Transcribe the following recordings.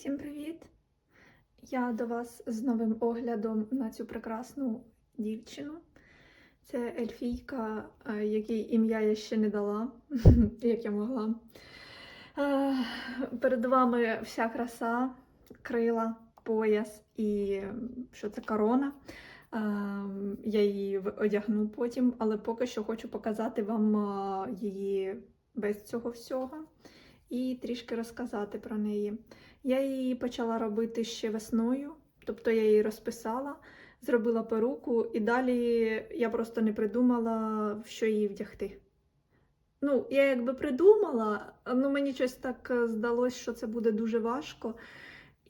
Всім привіт! Я до вас з новим оглядом на цю прекрасну дівчину. Це ельфійка, е, якій ім'я я ще не дала, як я могла. Е, Перед вами вся краса, крила, пояс і що це корона. Е, Я її одягну потім, але поки що хочу показати вам її без цього всього і трішки розказати про неї. Я її почала робити ще весною, тобто я її розписала, зробила перуку, і далі я просто не придумала, в що її вдягти. Ну, я якби придумала, ну мені щось так е, здалось, що це буде дуже важко.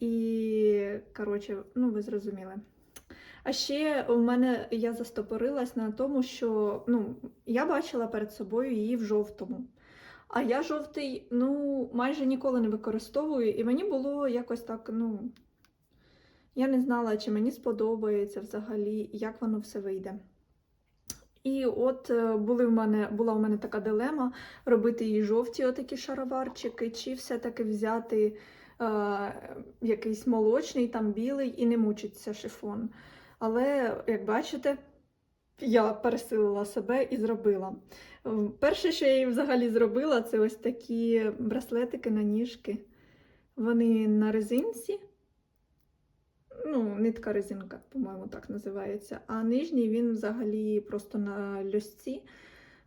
І, коротше, ну, ви зрозуміли. А ще у мене я застопорилась на тому, що ну, я бачила перед собою її в жовтому. А я жовтий, ну, майже ніколи не використовую, і мені було якось так, ну. Я не знала, чи мені сподобається взагалі, як воно все вийде. І от е, були в мене, була у мене така дилема робити їй жовті отакі шароварчики, чи все-таки взяти е, якийсь молочний, там білий і не мучиться шифон. Але, як бачите, я пересилила себе і зробила. Перше, що я їй взагалі зробила, це ось такі браслетики на ніжки. Вони на резинці. Ну, нитка резинка, по-моєму, так називається. А нижній він взагалі просто на льосці,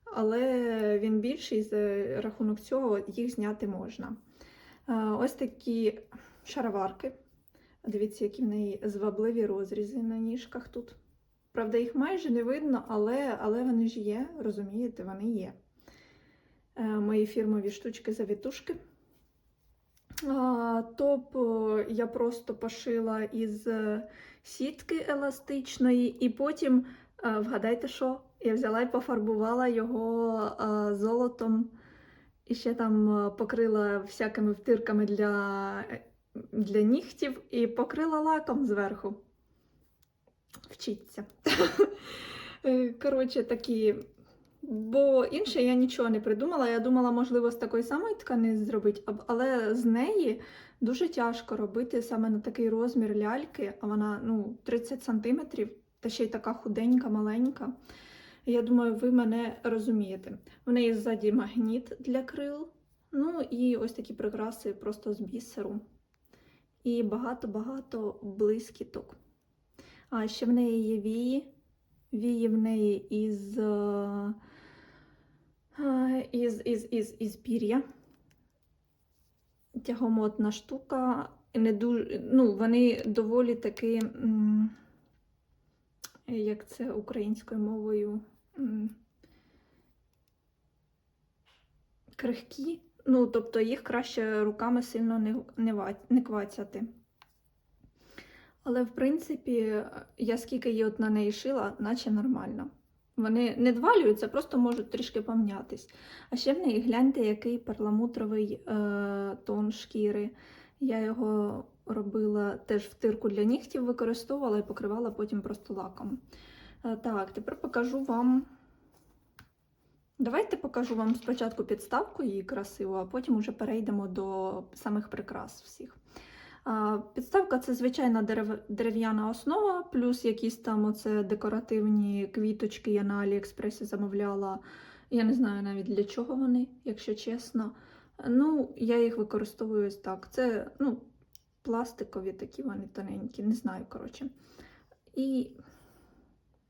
але він більший, за рахунок цього їх зняти можна. Е, Ось такі шароварки. Дивіться, які в неї звабливі розрізи на ніжках тут. Правда, їх майже не видно, але, але вони ж є, розумієте, вони є. Е, мої фірмові штучки-завітушки. Топ е, я просто пошила із е, сітки еластичної, і потім, вгадайте що, я взяла і пофарбувала його золотом. І ще там покрила всякими втирками для, для нігтів і покрила лаком зверху. Вчиться. Е, Коротше, такі. Бо інше я нічого не придумала. Я думала, можливо, з такої самої ткани зробити, але з неї дуже тяжко робити саме на такий розмір ляльки, а вона ну, 30 сантиметрів, та ще й така худенька, маленька. Я думаю, ви мене розумієте. В неї ззаді магніт для крил, ну і ось такі прикраси просто з бісеру. І багато-багато блискіток. А ще в неї є вії. Вії в неї із, е, е, із, із, із, із пір'я. Тягомотна штука. Не дуже, ну, вони доволі таки, як це українською мовою, крихкі. Ну, тобто їх краще руками сильно не, не, не квацяти. Але, в принципі, я скільки її от на неї шила, наче нормально. Вони не двалюються, просто можуть трішки помнятись. А ще в неї гляньте, який перламутровий е, тон шкіри. Я його робила теж в тирку для нігтів, використовувала і покривала потім просто лаком. Е, так, тепер покажу вам. Давайте покажу вам спочатку підставку її красиву, а потім вже перейдемо до самих прикрас всіх. Підставка це звичайна дерев'яна основа, плюс якісь там оце декоративні квіточки я на Аліекспресі замовляла. Я не знаю навіть для чого вони, якщо чесно. Ну, я їх використовую ось так. Це ну, пластикові такі вони тоненькі, не знаю, коротше. І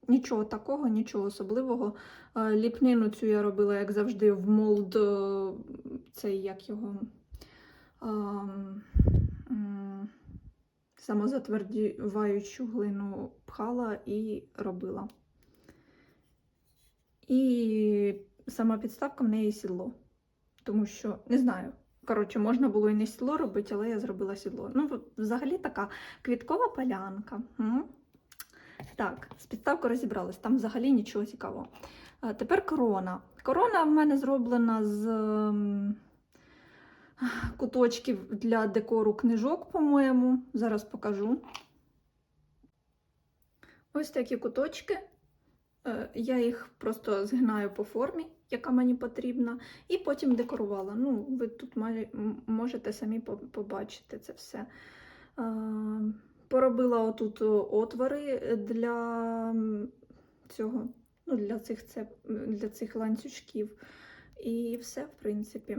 нічого такого, нічого особливого. Ліпнину цю я робила, як завжди, в молд е, цей як його. Самозатвердіваючу глину пхала і робила. І сама підставка в неї сідло. Тому що, не знаю, коротше, можна було і не сідло робити, але я зробила сідло. Ну, взагалі така квіткова полянка. М? Так, з підставкою розібралась, там взагалі нічого цікавого. Тепер корона. Корона в мене зроблена з куточків для декору книжок, по-моєму. Зараз покажу. Ось такі куточки. Е, Я їх просто згинаю по формі. яка мені потрібна, і потім декорувала. Ну, ви тут можете самі побачити це все. Поробила отут отвори для цього, ну, для цих, для цих ланцюжків. І все, в принципі.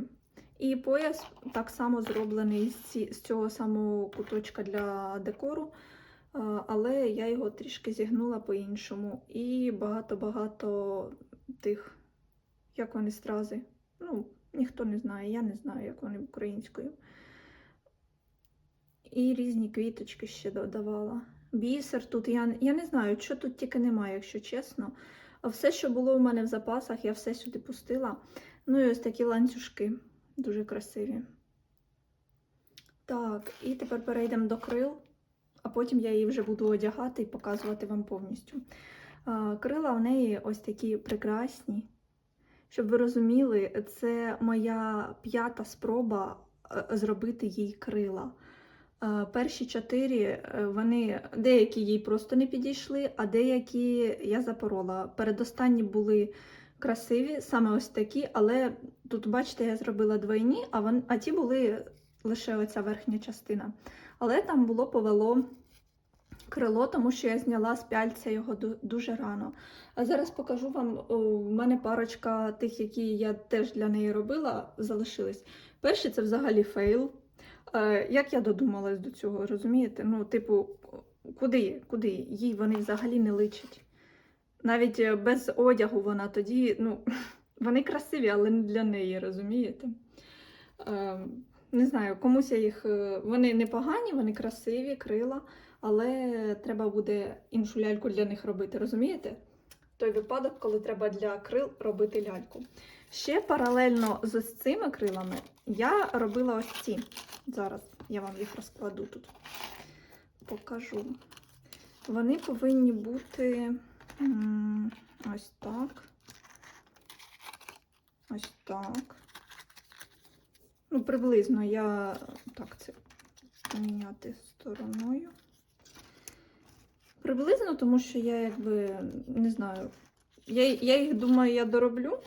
І пояс так само зроблений з, цього самого куточка для декору, але я його трішки зігнула по-іншому. І багато-багато тих, як вони стрази. Ну, ніхто не знає, я не знаю, як вони українською. І різні квіточки ще додавала. Бісер тут, я, я не знаю, що тут тільки немає, якщо чесно. Все, що було у мене в запасах, я все сюди пустила. Ну і ось такі ланцюжки, дуже красиві. Так, і тепер перейдемо до крил, а потім я її вже буду одягати і показувати вам повністю. Крила в неї ось такі прекрасні. Щоб ви розуміли, це моя п'ята спроба е, зробити їй крила. Е, Перші чотири е, вони деякі їй просто не підійшли, а деякі я запорола. Передостанні були красиві, саме ось такі, але тут, бачите, я зробила двойні, а, вон, а ті були лише оця верхня частина. Але там було повело крило, тому що я зняла з пяльця його дуже рано. А зараз покажу вам, в мене парочка тих, які я теж для неї робила, залишились. Перший це взагалі фейл. Е, Як я додумалась до цього, розумієте? Ну, типу, куди? Куди? Їй вони взагалі не личать. Навіть е, без одягу вона тоді, ну, вони красиві, але не для неї, розумієте? Е, Не знаю, комусь я їх. е, Вони непогані, вони красиві, крила, але треба буде іншу ляльку для них робити, розумієте? Той випадок, коли треба для крил робити ляльку. Ще паралельно з цими крилами я робила ось ці. Зараз я вам їх розкладу тут. Покажу. Вони повинні бути ось так. Ось так. Ну, приблизно я так це поміняти стороною. Приблизно, тому що я якби не знаю. Я, я їх думаю, я дороблю.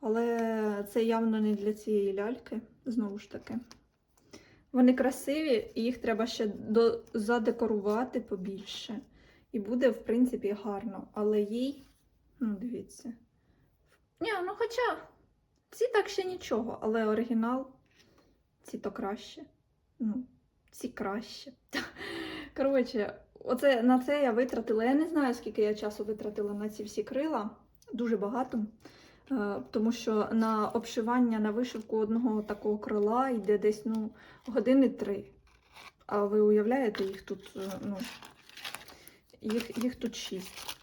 Але це явно не для цієї ляльки, знову ж таки. Вони красиві, і їх треба ще до... задекорувати побільше. І буде, в принципі, гарно. Але їй, ну, дивіться. Ні, ну хоча ці так ще нічого, але оригінал ці то краще. Ну, ці краще. Коротше, оце, на це я витратила. Я не знаю, скільки я часу витратила на ці всі крила. Дуже багато. Е, Тому що на обшивання на вишивку одного такого крила йде десь ну, години три. А ви уявляєте, їх тут, е, ну, їх, їх тут шість.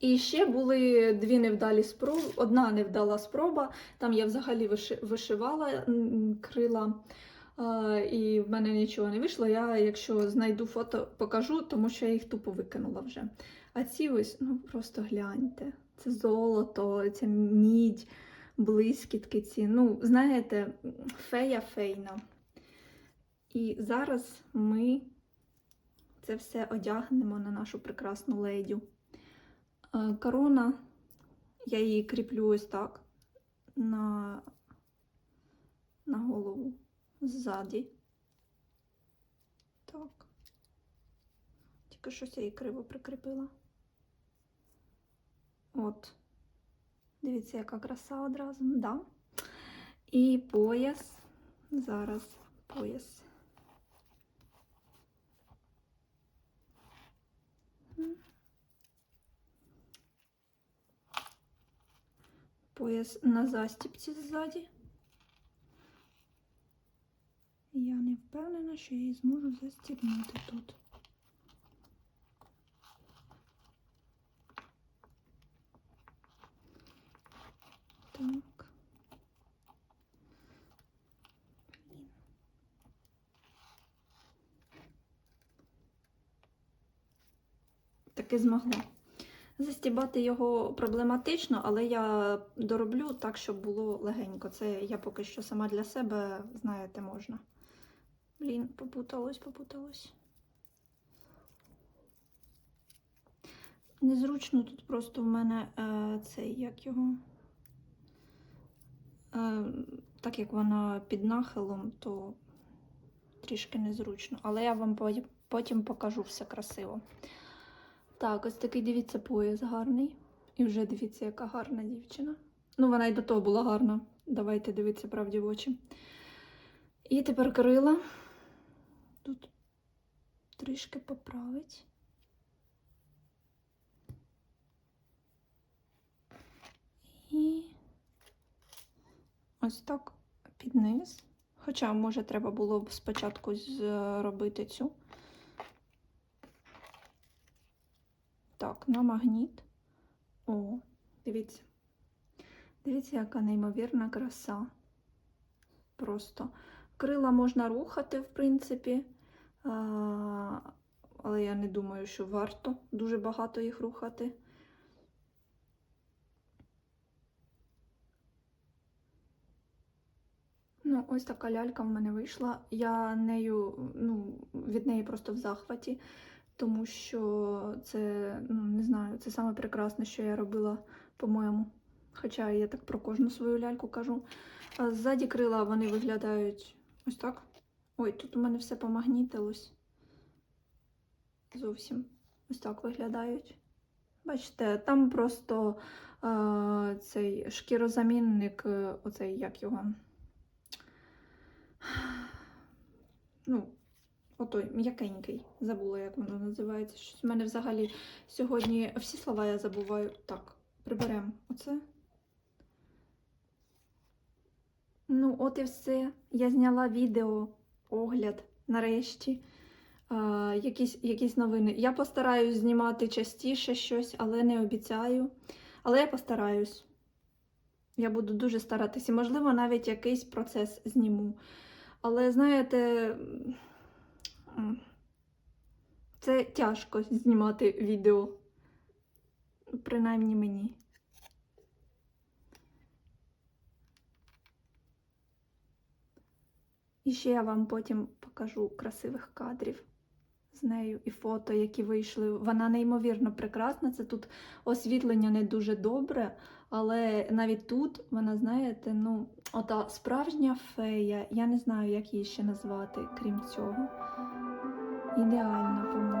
І ще були дві невдалі спроби. Одна невдала спроба. Там я взагалі виши- вишивала крила, і в мене нічого не вийшло. Я, якщо знайду фото, покажу, тому що я їх тупо викинула вже. А ці ось, ну просто гляньте. Це золото, це мідь, блискітки ці. Ну, знаєте, фея фейна. І зараз ми це все одягнемо на нашу прекрасну ледю. Е, Корона, я її кріплю ось так на, на голову ззаді. Так. Тільки щось я її криво прикріпила. От. Дивіться, яка краса одразу. Да. І пояс. Зараз пояс. Пояс на застіпці ззаді. Я не впевнена, що я її зможу застібнути тут. Так. Блін. Таки змогла. Застібати його проблематично, але я дороблю так, щоб було легенько. Це я поки що сама для себе, знаєте, можна. Блін, попуталось, попуталось. Незручно тут просто в мене е, цей, як його. Е, так як вона під нахилом, то трішки незручно. Але я вам потім- покажу все красиво. Так, ось такий, дивіться, пояс гарний. І вже дивіться, яка гарна дівчина. Ну, вона й до того була гарна. Давайте дивитися правді в очі. І тепер крила. Тут трішки поправить. І ось так під низ. Хоча, може, треба було б спочатку зробити цю. На магніт. О, дивіться. Дивіться, яка неймовірна краса. Просто крила можна рухати, в принципі. Але я не думаю, що варто дуже багато їх рухати. Ну, ось така лялька в мене вийшла. Я нею, ну, від неї просто в захваті, тому що це, ну, не знаю, це саме прекрасне, що я робила, по-моєму. Хоча я так про кожну свою ляльку кажу. А ззаді крила вони виглядають ось так. Ой, тут у мене все помагнітилось. Зовсім ось так виглядають. Бачите, там просто а, цей шкірозамінник, е, оцей як його. Ну, отой м'якенький. Забула, як воно називається. Щось в мене взагалі сьогодні всі слова я забуваю. Так, приберемо оце. Ну, от і все. Я зняла відео, огляд нарешті. А, якісь, якісь новини. Я постараюсь знімати частіше щось, але не обіцяю. Але я постараюсь. Я буду дуже старатися. Можливо, навіть якийсь процес зніму. Але знаєте, це тяжко знімати відео. Принаймні мені. І ще я вам потім покажу красивих кадрів з нею і фото, які вийшли. Вона неймовірно прекрасна. Це тут освітлення не дуже добре, але навіть тут вона, знаєте, ну, ота справжня фея. Я не знаю, як її ще назвати, крім цього. Ідеальна. Отак.